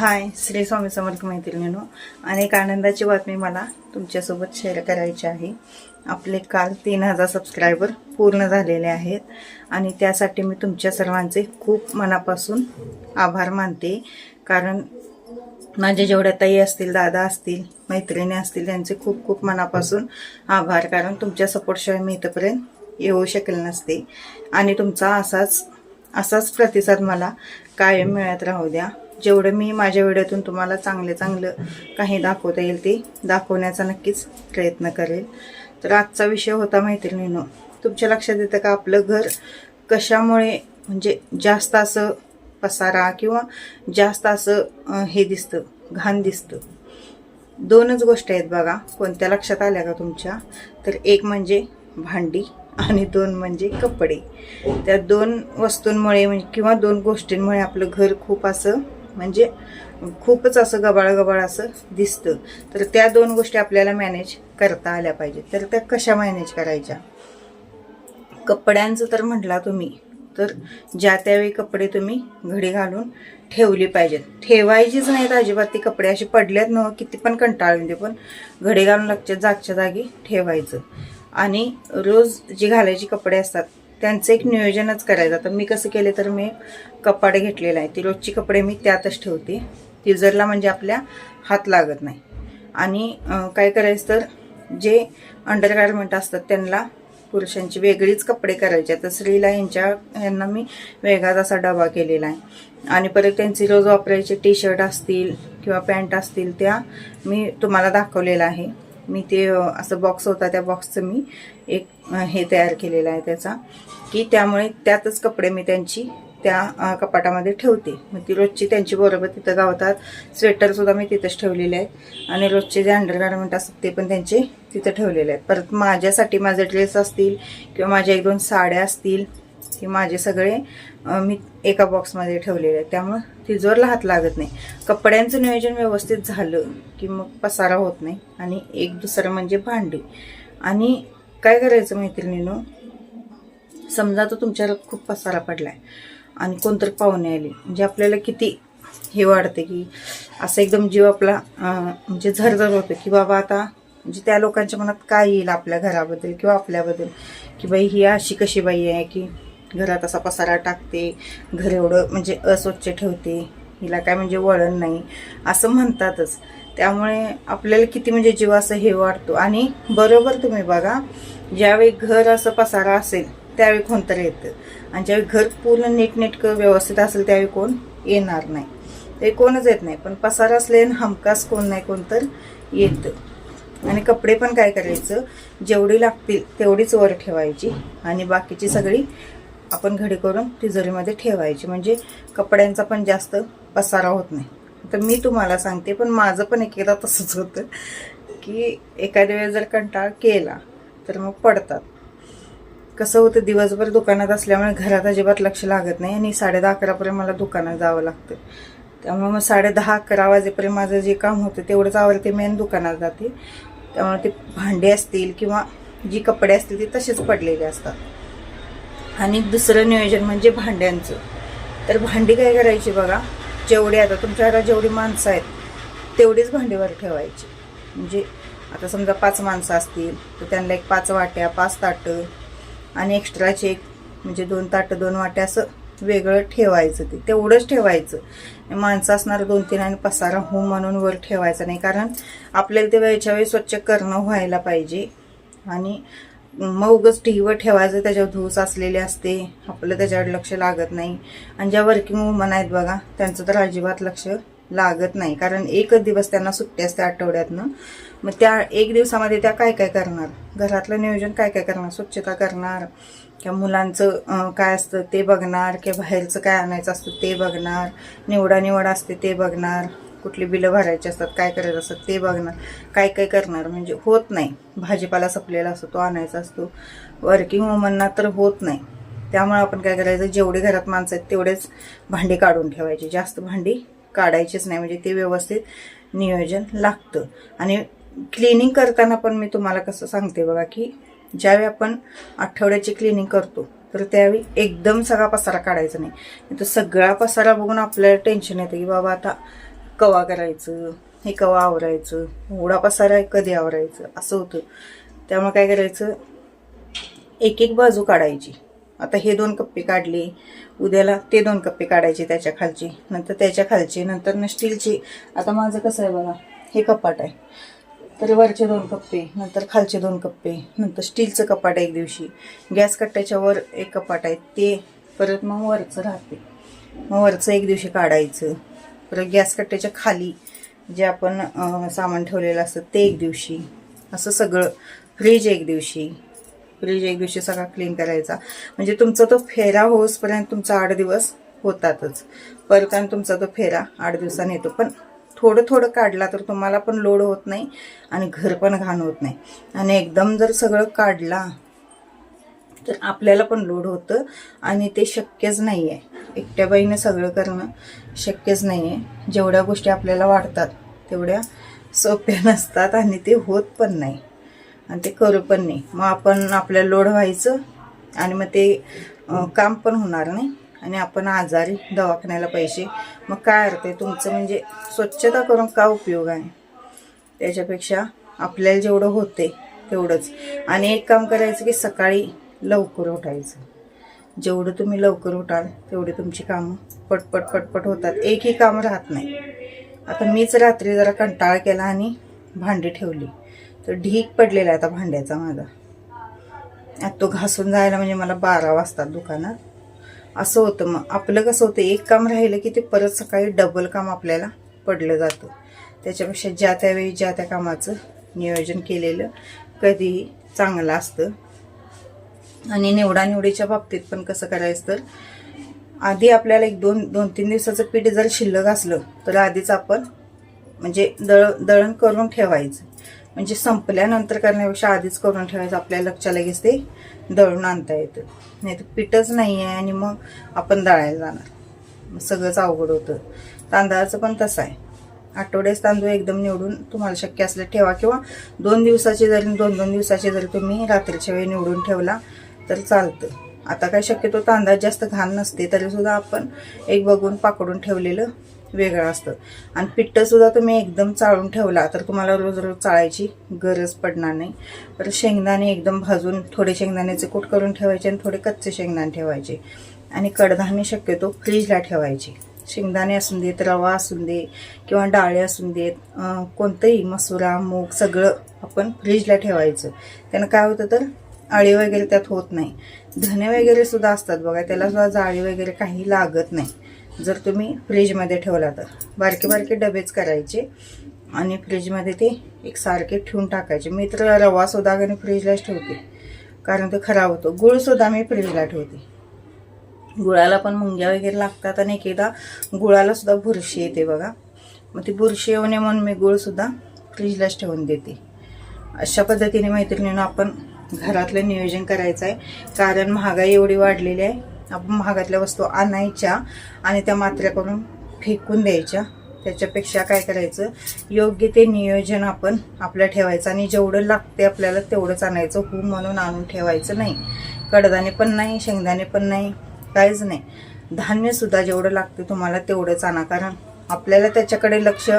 हाय श्री स्वामी समर्थ मैत्रिणीनो अनेक आनंदाची बातमी मला तुमच्यासोबत शेअर करायची आहे. आपले काल तीन हजार सबस्क्रायबर पूर्ण झालेले आहेत आणि त्यासाठी मी तुमच्या सर्वांचे खूप मनापासून आभार मानते. कारण माझे जेवढ्या ताई असतील दादा असतील मैत्रिणी असतील त्यांचे खूप खूप मनापासून आभार. कारण तुमच्या सपोर्टशिवाय मी इथंपर्यंत येऊ शकेल नसते. आणि तुमचा असाच असाच प्रतिसाद मला कायम मिळत राहू द्या. जेवढं मी माझ्या व्हिडिओतून तुम्हाला चांगलं चांगलं काही दाखवता येईल ते दाखवण्याचा नक्कीच प्रयत्न करेल. तर आजचा विषय होता मैत्रिणीनो तुमच्या लक्षात येतं का आपलं घर कशामुळे म्हणजे जास्त असं पसारा किंवा जास्त असं हे दिसतं घाण दिसतं? दोनच गोष्टी आहेत बघा कोणत्या लक्षात आल्या का तुमच्या? तर एक म्हणजे भांडी आणि दोन म्हणजे कपडे. त्या दोन वस्तूंमुळे म्हणजे किंवा दोन गोष्टींमुळे आपलं घर खूप असं म्हणजे खूपच असं गबाळ गबाळ असं दिसतं. तर त्या दोन गोष्टी आपल्याला मॅनेज करता आल्या पाहिजेत. तर त्या कशा मॅनेज करायच्या? कपड्यांचं तर म्हटला तुम्ही. तर ज्या त्यावेळी कपडे तुम्ही घडी घालून ठेवली पाहिजेत. ठेवायचीच नाहीत अजिबात. ती कपडे असे पडलेत न किती पण कंटाळून दे पण घडी घालून लक्षात जागच्या जागी ठेवायचं. आणि रोज जी घालायची कपडे असतात त्यांचं एक नियोजनच करायचं. आता मी कसं केले तर मी कपाट घेतलेलं आहे ती रोजची कपडे मी त्यातच ठेवते. तिजरला म्हणजे आपल्या हात लागत नाही. आणि काय करायचं तर जे अंडरगार्मेंट असतात त्यांना पुरुषांची वेगळीच कपडे करायचे. तर स्त्रीला यांच्या यांना मी वेगळाच असा डबा केलेला आहे. आणि परत त्यांची रोज वापरायचे टी शर्ट असतील किंवा पॅन्ट असतील त्या मी तुम्हाला दाखवलेला आहे. मी ते असं बॉक्स होता त्या बॉक्सचं मी एक हे तयार केलेलं आहे त्याचा की त्यामुळे त्यातच कपडे मी त्यांची त्या कपाटामध्ये ठेवते. मग ती रोजची त्यांची बरोबर तिथं गावतात स्वेटरसुद्धा मी तिथंच ठेवलेले आहेत. आणि रोजचे जे अंडरगार्मेंट असतात ते पण त्यांचे तिथं ठेवलेले आहेत. परत माझ्यासाठी माझे ड्रेस असतील किंवा माझ्या एक दोन साड्या असतील हे माझे सगळे मी एका बॉक्समध्ये ठेवलेले आहेत. त्यामुळं तिजोरला हात लागत नाही. कपड्यांचं नियोजन व्यवस्थित झालं की मग पसारा होत नाही आणि एक दुसरं म्हणजे भांडी. आणि काय करायचं मैत्रिणीनो? समजा तो तुमच्यावर खूप पसारा पडला आहे आणि कोणतरी पाहुणे आले म्हणजे आपल्याला किती हे वाढते की असं एकदम जीव आपला म्हणजे झरझर होतं की बाबा आता म्हणजे त्या लोकांच्या मनात काय येईल आपल्या घराबद्दल किंवा आपल्याबद्दल? की बाई ही अशी कशी बाई आहे की घरात असा पसारा टाकते घर एवढं म्हणजे अस्वच्छ ठेवते हिला काय म्हणजे वळण नाही असं म्हणतातच. त्यामुळे आपल्याला किती म्हणजे जीव असं हे वाटतो आणि बरोबर तुम्ही बघा ज्यावेळी घर असं पसारा असेल त्यावेळी कोणतरी येतं. आणि ज्यावेळी घर पूर्ण नीटनेटकं व्यवस्थित असेल त्यावेळी कोण येणार नाही. ते कोणच येत नाही. पण पसारा असले हमखास कोण नाही कोण तर येतं. आणि कपडे पण काय करायचं? जेवढी लागतील तेवढीच वर ठेवायची. आणि बाकीची सगळी आपण घडी करून तिजोरीमध्ये ठेवायची. म्हणजे कपड्यांचा पण जास्त पसारा होत नाही. तर मी तुम्हाला सांगते पण माझं पण एकेदा एकदा तसंच होतं की एखाद्या वेळेस जर कंटाळ केला तर मग पडतात. कसं होतं दिवसभर दुकानात असल्यामुळे घरात अजिबात लक्ष लागत नाही आणि साडे दहा अकरापर्यंत मला दुकानात जावं लागतं. त्यामुळे मग साडे दहा अकरा वाजेपर्यंत माझं जे काम होतं तेवढंच आवडते मेन दुकानात जाते. त्यामुळे ते भांडे असतील किंवा जी कपडे असतील ते तसेच पडलेले असतात. आणि दुसरं नियोजन म्हणजे भांड्यांचं. तर भांडी काय करायची बघा जेवढे आता तुमच्या घरात जेवढी माणसं आहेत तेवढीच भांडीवर ठेवायची. म्हणजे आता समजा पाच माणसं असतील तर त्यांना एक पाच वाट्या पाच ताटं आणि एक्स्ट्राचे एक म्हणजे दोन ताटं दोन वाट्या असं वेगळं ठेवायचं ते. तेवढंच ठेवायचं. माणसं असणारं दोन तीन आणि पसारा हो म्हणून वर ठेवायचं नाही. कारण आपल्याला ते वेळच्या वेळी स्वच्छ करणं व्हायला पाहिजे. आणि मग उगच टीव्हीवर ठेवायचं त्याच्यावर धूस असलेले असते. आपलं त्याच्यावर लक्ष लागत नाही. आणि ज्या वर्किंग वुमन आहेत बघा त्यांचं तर अजिबात लक्ष लागत नाही. कारण एकच दिवस त्यांना सुट्टी असते आठवड्यातनं. मग त्या एक दिवसामध्ये त्या काय काय करणार? घरातलं नियोजन काय काय करणार? स्वच्छता करणार? किंवा मुलांचं काय असतं ते बघणार? किंवा बाहेरचं काय आणायचं असतं ते बघणार? निवडा निवड असते ते बघणार? कुठली बिलं भरायची असतात काय करायचं असतात ते बघणार काय काय करणार म्हणजे होत नाही. भाजीपाला सपलेला असतो तो आणायचा असतो. वर्किंग वुमनना तर होत नाही. त्यामुळे आपण काय करायचं जेवढे घरात माणसं आहेत तेवढेच भांडी काढून ठेवायची. जास्त भांडी काढायचीच नाही म्हणजे ते व्यवस्थित नियोजन लागतं. आणि क्लिनिंग करताना पण मी तुम्हाला कसं सांगते बघा की ज्यावेळी आपण आठवड्याची क्लिनिंग करतो तर त्यावेळी एकदम सगळा पसारा काढायचा नाही. तर सगळा पसारा बघून आपल्याला टेन्शन येतं की बाबा आता कवा करायचं? हे कवा आवरायचं? उडा पसारा कधी आवरायचं? असं होतं. त्यामुळे काय करायचं? एक एक बाजू काढायची. आता हे दोन कप्पे काढले. उद्याला ते दोन कप्पे काढायचे त्याच्या खालची. नंतर त्याच्या खालची. नंतर न स्टीलची. आता माझं कसं आहे बघा? हे कपाट आहे. तर वरचे दोन कप्पे नंतर खालचे दोन कप्पे नंतर स्टीलचं कपाट आहे एक दिवशी. गॅस कट्ट्याच्या वर एक कपाट आहे. ते परत मग वरचं राहते. मग वरचं एक दिवशी काढायचं. परत गॅस कट्ट्याच्या खाली जे आपण सामान ठेवलेलं असतं ते एक दिवशी. असं सगळं फ्रीज एक दिवशी. फ्रीज एक दिवशी सगळा क्लीन करायचा. म्हणजे तुमचा तो फेरा होसपर्यंत तुमचा आठ दिवस होतातच. परत आणि तुमचा तो फेरा आठ दिवसांनी येतो. पण थोडं थोडं काढला तर तुम्हाला पण लोड होत नाही आणि घर पण घाण होत नाही. आणि एकदम जर सगळं काढला तर आपल्याला पण लोड होतं आणि ते शक्यच नाही आहे एकट्या बाईनं सगळं करणं शक्यच नाही आहे जेवढ्या गोष्टी आपल्याला वाढतात तेवढ्या सोप्या नसतात आणि ते होत पण नाही. आणि ते करू पण नाही. मग आपण आपल्याला लोड व्हायचं आणि मग ते काम पण होणार नाही आणि आपण आजारी दवाखान्याला पैसे. मग काय अर्थ आहे? तुमचं म्हणजे स्वच्छता करून का उपयोग आहे? त्याच्यापेक्षा आपल्याला जेवढं होते तेवढंच. आणि एक काम करायचं की सकाळी लवकर उठायचं. जेवढं तुम्ही लवकर उठाल तेवढी तुमची कामं पटपट पटपट होतात. एकही काम राहत नाही. आता मीच रात्री जरा कंटाळा केला आणि भांडी ठेवली. तर ढीक पडलेला आहे आता भांड्याचा माझा. आता तो घासून जायला म्हणजे मला बारा वाजतात दुकानात. असं होतं मग. आपलं कसं होतं एक काम राहिलं की ते परत सकाळी डबल काम आपल्याला पडलं जातं. त्याच्यापेक्षा ज्या त्यावेळी ज्या त्या कामाचं नियोजन केलेलं कधीही चांगलं असतं आणि निवडानिवडीच्या बाबतीत पण कसं करायचं तर आधी आपल्याला एक दोन दोन तीन दिवसाचं पीठ जर शिल्लक असलं तर आधीच आपण म्हणजे दळ दळण करून ठेवायचं. म्हणजे संपल्यानंतर करण्यापेक्षा आधीच करून ठेवायचं आपल्या लक्षात लगेच ते दळून आणता येतं. नाही तर पीठच नाही आहे आणि मग आपण दळायला जाणार. सगळंच अवघड होतं. तांदळाचं पण तसं आहे. आठवड्यास तांदूळ एकदम निवडून तुम्हाला शक्य असलं ठेवा किंवा दोन दिवसाचे जरी दोन दोन दिवसाचे जरी तुम्ही रात्रीच्या वेळी निवडून ठेवला तर चालतं आता काय शक्यतो तांदळात जास्त घाण नसते तरीसुद्धा आपण एक बघून पाकडून ठेवलेलं वेगळं असतं. आणि पिठ्ठंसुद्धा तुम्ही एकदम चाळून ठेवला तर तुम्हाला रोज रोज चाळायची गरज पडणार नाही. परत शेंगदाणे एकदम भाजून थोडे शेंगदाण्याचे कूट करून ठेवायचे आणि थोडे कच्चे शेंगदाणे ठेवायचे. आणि कडधान्य शक्यतो फ्रीजला ठेवायचे. शेंगदाणे असून देत रवा असून दे किंवा डाळे असून देत कोणतंही मसुरा मूग सगळं आपण फ्रीजला ठेवायचं. त्यानं काय होतं तर अळी वगैरे त्यात होत नाही. धने वगैरे सुद्धा असतात बघा त्याला सुद्धा जाळी वगैरे काही लागत नाही. जर तुम्ही फ्रीजमध्ये ठेवला तर. बारके बारके डबेच करायचे आणि फ्रीजमध्ये ते एक सारखे ठेवून टाकायचे. मी तर रवासुद्धा आणि फ्रीजलाच ठेवते कारण ते खराब होतो. गुळसुद्धा मी फ्रीजला ठेवते. गुळाला पण मुंग्या वगैरे लागतात आणि एक एकदा गुळाला सुद्धा बुरशी येते बघा. मग ती बुरशी येऊ नये म्हणून मी गुळसुद्धा फ्रीजलाच ठेवून देते. अशा पद्धतीने मैत्रिणीनं आपण घरातलं नियोजन करायचं आहे. कारण महागाई एवढी वाढलेली आहे. आपण महागातल्या वस्तू आणायच्या आणि त्या मात्र्या करून फेकून द्यायच्या. त्याच्यापेक्षा काय करायचं? योग्य ते नियोजन आपण आपल्या ठेवायचं आणि जेवढं लागते आपल्याला तेवढंच आणायचं. हू म्हणून आणून ठेवायचं नाही. कडदाणे पण नाही शेंगदाणे पण नाही काहीच नाही. धान्यसुद्धा जेवढं लागतं तुम्हाला तेवढंच आणा. कारण आपल्याला त्याच्याकडे लक्ष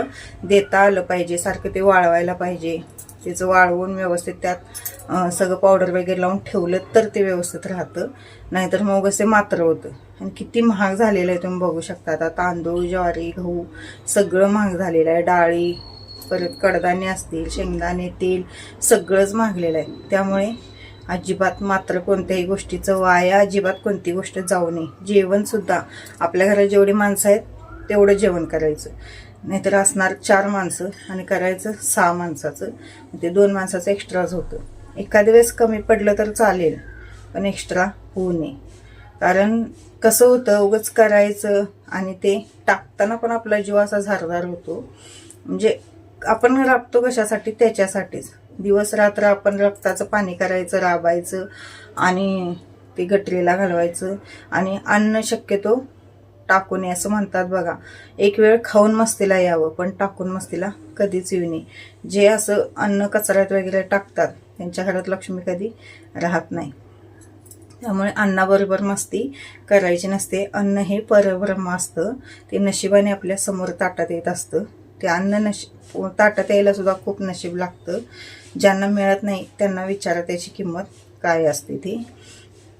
देता आलं पाहिजे. सारखं ते वाळवायला पाहिजे. त्याचं वाळवून व्यवस्थित त्यात सगळं पावडर वगैरे लावून ठेवलं तर ते व्यवस्थित राहतं. नाहीतर मग असे मात्र होतं. आणि किती महाग झालेलं आहे तुम्ही बघू शकता. आता तांदूळ ज्वारी गहू सगळं महाग झालेलं आहे. डाळी परत कडधान्य असतील शेंगदाणे तेल सगळंच महागलेलं आहे. त्यामुळे अजिबात मात्र कोणत्याही गोष्टीचं वाया अजिबात कोणती गोष्ट जाऊ नये. जेवणसुद्धा आपल्या घरात जेवढी माणसं आहेत तेवढं जेवण करायचं. नाहीतर असणार चार माणसं आणि करायचं सहा माणसाचं. ते दोन माणसाचं एक्स्ट्राच होतं. एखाद्या वेळेस कमी पडलं तर चालेल पण एक्स्ट्रा होऊ नये. कारण कसं होतं उगच करायचं आणि ते टाकताना पण आपला जीव असा झारदार होतो. म्हणजे आपण राबतो कशासाठी? त्याच्यासाठीच. दिवस रात्र आपण रक्ताचं पाणी करायचं राबायचं आणि ते गटरीला घालवायचं आणि अन्न शक्यतो टाकू नये असं म्हणतात बघा. एक वेळ खाऊन मस्तीला यावं पण टाकून मस्तीला कधीच येऊ नये. जे असं अन्न कचऱ्यात वगैरे टाकतात त्यांच्या घरात लक्ष्मी कधी राहत नाही. त्यामुळे अन्नाबरोबर मस्ती करायची नसते. अन्न हे परब्रह्म असतं. ते नशिबाने आपल्यासमोर ताटात येत असतं. ते अन्न नशीब ताटात यायला सुद्धा खूप नशीब लागतं. ज्यांना मिळत नाही त्यांना विचारा त्याची किंमत काय असते ती.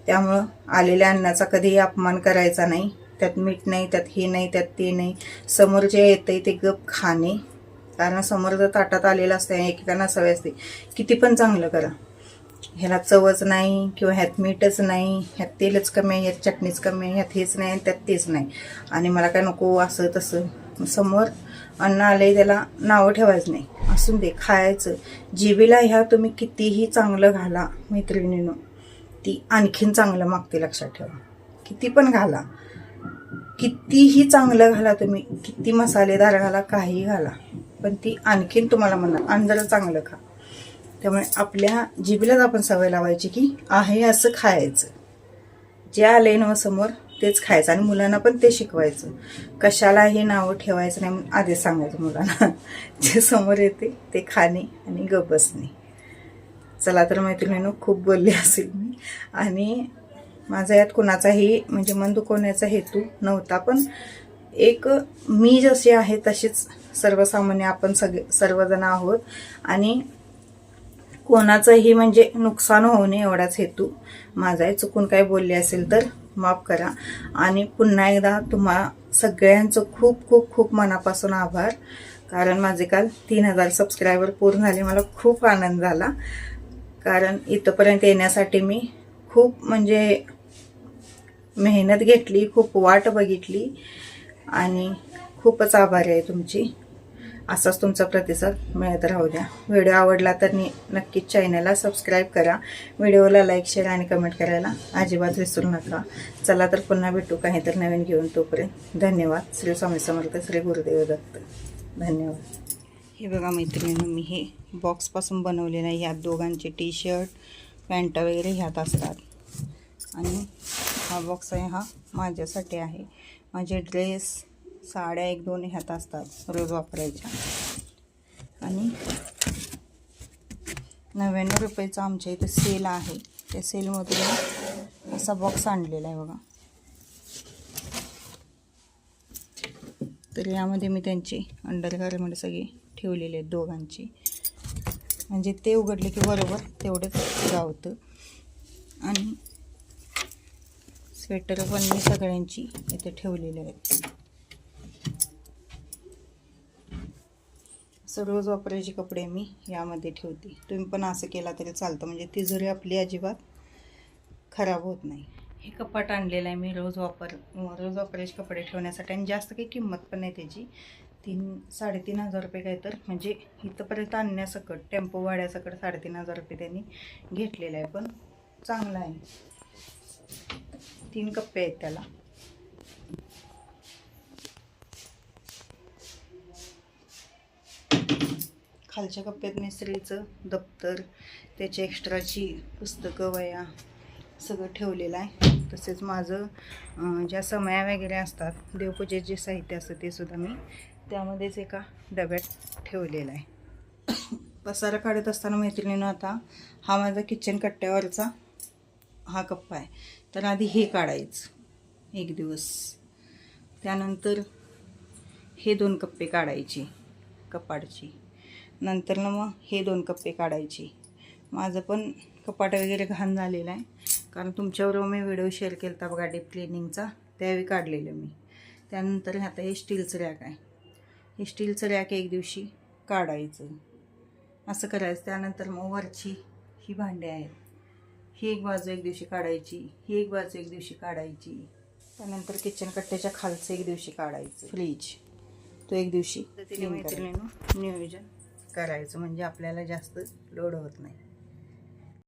त्यामुळं आलेल्या अन्नाचा कधीही अपमान करायचा नाही. त्यात मीठ नाही त्यात हे नाही त्यात ते नाही. समोर जे येतंय ते गप खाणे. कारण समोर जर ताटात आलेलं असतं एकेकांना सवय असते. किती पण चांगलं करा. ह्याला चवच नाही किंवा ह्यात मीठच नाही ह्यात तेलच कमी आहे ह्यात चटणीच कमी आहे ह्यात हेच नाही त्यात तेच नाही. आणि मला काय नको असं तसं. समोर अन्न आलंय त्याला नावं ठेवायचं नाही. असून दे खायचं. जिबीला ह्या तुम्ही कितीही चांगलं घाला मैत्रिणीनं ती आणखीन चांगलं मागते लक्षात ठेवा. किती पण घाला. कितीही चांगलं घाला तुम्ही किती मसालेदार घाला काही घाला पण ती आणखीन तुम्हाला म्हणणार आणि जरा चांगलं खा. त्यामुळे आपल्या जिभेलाच आपण सवय लावायची की आहे असं खायचं. जे आलंय ना समोर तेच खायचं. आणि मुलांना पण ते शिकवायचं. कशालाही नावं ठेवायचं नाही म्हणून आधीच सांगायचं मुलांना. जे समोर येते ते खाणे आणि गप बसणे. चला तर मैत्रिणीनं खूप बोलली असेल मी. आणि माझा यात कुणाचाही म्हणजे मन दुखवण्याचा हेतू नव्हता पण एक मी जशी आहे तशीच सर्वसामान्य आपण सगळे सर्वजण आहोत. आणि कोणाचंही म्हणजे नुकसान होऊ नये एवढाच हेतू माझा आहे. चुकून काय बोलले असेल तर माफ करा. आणि पुन्हा एकदा तुम्हा सगळ्यांचं खूप खूप खूप मनापासून आभार. कारण माझे काल तीन हजार सबस्क्रायबर पूर्ण झाले. मला खूप आनंद झाला. कारण इथंपर्यंत येण्यासाठी मी खूप म्हणजे मेहनत घेतली खूप वाट बघितली आणि खूपच आभारी आहे तुमची. असाच तुमचा प्रतिसाद मिळत राहू द्या. व्हिडिओ आवडला तर नक्कीच चॅनलला सबस्क्राईब करा. व्हिडिओला लाईक शेअर आणि कमेंट करायला अजिबात विसरू नका. चला तर पुन्हा भेटू काहीतरी नवीन घेऊन तोपर्यंत. धन्यवाद. श्री स्वामी समर्थ श्री गुरुदेव दत्त. धन्यवाद. हे बघा मैत्रिणी मी हे बॉक्सपासून बनवलेलं आहे. ह्यात दोघांचे टी शर्ट पॅन्ट वगैरे ह्यात असतात. आणि हा बॉक्स आहे हा माझ्यासाठी आहे. माझे ड्रेस साड्या एक दोन ह्यात असतात रोज वापरायच्या. आणि नव्याण्णव रुपयाचा आमच्या इथं सेल आहे. त्या सेलमधून असा बॉक्स आणलेला आहे बघा. तर यामध्ये मी त्यांची अंडरगारमेंट सगळी ठेवलेली आहेत दोघांची. म्हणजे ते उघडले की बरोबर तेवढंच गावतं. आणि स्वेटर पण मी सगळ्यांची इथे ठेवलेली आहेत. असं रोज वापरायचे कपडे मी यामध्ये ठेवते. तुम्ही पण असं केला तरी चालतं. म्हणजे तिजोरी आपली अजिबात खराब होत नाही. हे कपाट आणलेलं आहे मी रोज वापर रोज वापरायचे कपडे ठेवण्यासाठी. आणि जास्त काही किंमत पण नाही त्याची. तीन साडेतीन हजार रुपये काय तर. म्हणजे इथंपर्यंत आणण्यासकट टेम्पो वाड्यासकट साडेतीन हजार रुपये त्यांनी घेतलेलं आहे. पण चांगलं आहे. तीन कप्पे आहेत त्याला. खालच्या कप्प्यात मिस्त्रीचं दप्तर त्याची एक्स्ट्राची पुस्तकं वया सगळं ठेवलेलं आहे. तसेच माझं ज्या समया वगैरे असतात देवपूजेचे जे साहित्य असतं ते सुद्धा मी त्यामध्येच एका डब्यात ठेवलेला आहे. पसारा काढत असताना मैत्रिणीनं आता हा माझा किचन कट्ट्यावरचा हा कप्पा आहे. तर आधी हे काढायचं एक दिवस. त्यानंतर हे दोन कप्पे काढायचे कपाडची. नंतर ना मग हे दोन कप्पे काढायचे. माझं पण कपाट वगैरे घाण झालेलं आहे. कारण तुमच्याबरोबर मी व्हिडिओ शेअर केला होता बघा डीप क्लिनिंगचा. त्यावेळी काढलेलं मी. त्यानंतर आता हे स्टीलचं रॅक आहे. हे स्टीलचं रॅक एक दिवशी काढायचं. असं करायचं. त्यानंतर मग वरची ही भांडी आहेत. ही एक बाजू एक दिवशी काढायची. ही एक बाजू एक दिवशी काढायची. त्यानंतर किचन कट्ट्याच्या खालचं एक दिवशी काढायचं. फ्रीज तो एक दिवशी नियोजन करायचं. म्हणजे आपल्याला जास्त लोड होत नाही.